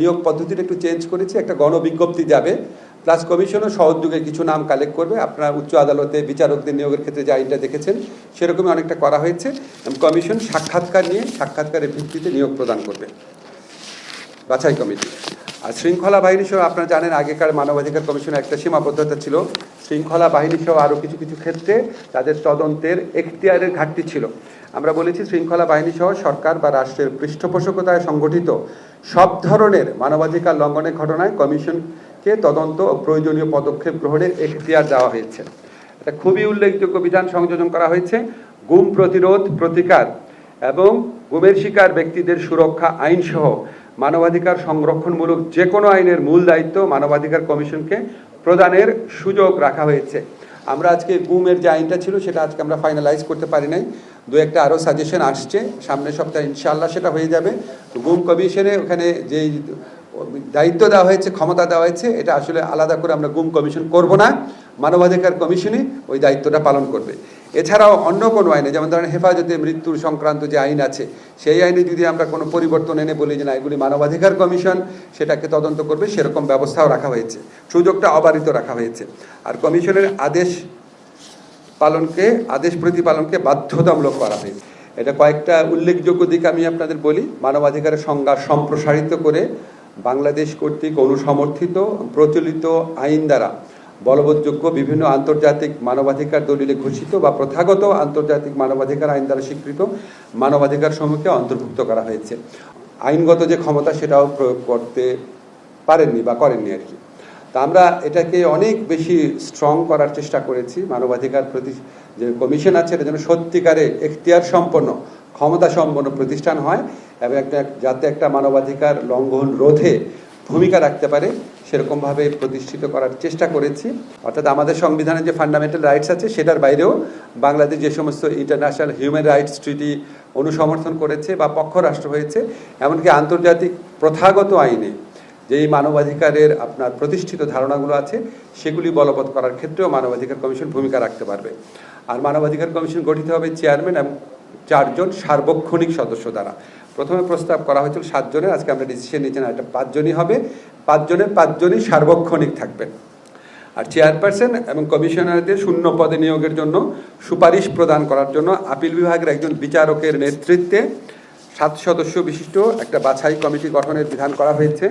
নিয়োগ পদ্ধতিটা একটু চেঞ্জ করেছি, একটা গণবিজ্ঞপ্তি যাবে। প্লাস কমিশনও সহযোগে কিছু নাম কালেক্ট করবে। আপনারা উচ্চ আদালতে বিচারকদের নিয়োগের ক্ষেত্রে যা আইনটা দেখেছেন, সেরকমই অনেকটা করা হয়েছে। কমিশন সাক্ষাৎকার নিয়ে, সাক্ষাৎকারের ভিত্তিতে নিয়োগ প্রদান করবে। বাছাই কমিটি। আর শৃঙ্খলা বাহিনী সহ আপনারা জানেন, আগেকার মানবাধিকার কমিশনের একটা সীমাবদ্ধতা ছিল। শৃঙ্খলা বাহিনী সহ আরও কিছু কিছু ক্ষেত্রে তাদের তদন্তের এখতিয়ারের ঘাটতি ছিল। আমরা বলেছি শৃঙ্খলা বাহিনী সহ সরকার বা রাষ্ট্রের পৃষ্ঠপোষকতায় সংগঠিত সব ধরনের মানবাধিকার লঙ্ঘনের ঘটনায় কমিশনকে তদন্ত ও প্রয়োজনীয় পদক্ষেপ গ্রহণের এখতিয়ার দেওয়া হয়েছে। এটা খুবই উল্লেখযোগ্য বিধান সংযোজন করা হয়েছে। গুম প্রতিরোধ, প্রতিকার এবং গুমের শিকার ব্যক্তিদের সুরক্ষা আইনসহ মানবাধিকার সংরক্ষণমূলক যে কোনো আইনের মূল দায়িত্ব মানবাধিকার কমিশনকে প্রদানের সুযোগ রাখা হয়েছে। আমরা আজকে গুমের যে আইনটা ছিল সেটা আজকে আমরা ফাইনালাইজ করতে পারি নাই। দু একটা আরও সাজেশন আসছে, সামনের সপ্তাহে ইনশাআল্লাহ সেটা হয়ে যাবে। গুম কমিশনে ওখানে যেই দায়িত্ব দেওয়া হয়েছে, ক্ষমতা দেওয়া হয়েছে, এটা আসলে আলাদা করে আমরা গুম কমিশন করব না। মানবাধিকার কমিশনই ওই দায়িত্বটা পালন করবে। এছাড়াও অন্য কোনো আইনে, যেমন ধরেন হেফাজতে মৃত্যুর সংক্রান্ত যে আইন আছে, সেই আইনে যদি আমরা কোনো পরিবর্তন এনে বলি যে না, এগুলি মানবাধিকার কমিশন সেটাকে তদন্ত করবে, সেরকম ব্যবস্থাও রাখা হয়েছে। সুযোগটা অবারিত রাখা হয়েছে। আর কমিশনের আদেশ পালনকে, আদেশ প্রতিপালনকে বাধ্যতামূলক করা হয়েছে। এটা কয়েকটা উল্লেখযোগ্য দিক আমি আপনাদের বলি। মানবাধিকারের সংজ্ঞা সম্প্রসারিত করে বাংলাদেশ কর্তৃক অনুসমর্থিত, প্রচলিত আইন দ্বারা বলবৎযোগ্য বিভিন্ন আন্তর্জাতিক মানবাধিকার দলিলে ঘোষিত বা প্রথাগত আন্তর্জাতিক মানবাধিকার আইন দ্বারা স্বীকৃত মানবাধিকার সমূহকে অন্তর্ভুক্ত করা হয়েছে। আইনগত যে ক্ষমতা সেটাও প্রয়োগ করতে পারেননি বা করেননি আর কি। তা আমরা এটাকে অনেক বেশি স্ট্রং করার চেষ্টা করেছি। মানবাধিকার প্রতি যে কমিশন আছে, এটা যেন সত্যিকারে এখতিয়ার সম্পন্ন, ক্ষমতা সম্পন্ন প্রতিষ্ঠান হয় এবং একটা যাতে একটা মানবাধিকার লঙ্ঘন রোধে ভূমিকা রাখতে পারে। সেরকমভাবে প্রতিষ্ঠিত করার চেষ্টা করেছি। অর্থাৎ আমাদের সংবিধানে যে ফান্ডামেন্টাল রাইটস আছে, সেটার বাইরেও বাংলাদেশ যে সমস্ত ইন্টারন্যাশনাল হিউম্যান রাইটস ট্রিটি অনুসমর্থন করেছে বা পক্ষ রাষ্ট্র হয়েছে, এমনকি আন্তর্জাতিক প্রথাগত আইনে যেই মানবাধিকারের আপনার প্রতিষ্ঠিত ধারণাগুলো আছে, সেগুলি বলবৎ করার ক্ষেত্রেও মানবাধিকার কমিশন ভূমিকা রাখতে পারবে। আর মানবাধিকার কমিশন গঠিত হবে চেয়ারম্যান এবং চারজন সার্বক্ষণিক সদস্য দ্বারা। প্রথমে প্রস্তাব করা হয়েছিল সাতজনের, আজকে আমরা ডিসিশন নিচ্ছি না, এটা পাঁচজনই হবে। পাঁচজনের পাঁচজনই সার্বক্ষণিক থাকবেন। আর চেয়ারপারসন এবং কমিশনারদের শূন্য পদে নিয়োগের জন্য সুপারিশ প্রদান করার জন্য আপিল বিভাগের একজন বিচারকের নেতৃত্বে সাত সদস্য বিশিষ্ট একটা বাছাই কমিটি গঠনের বিধান করা হয়েছে।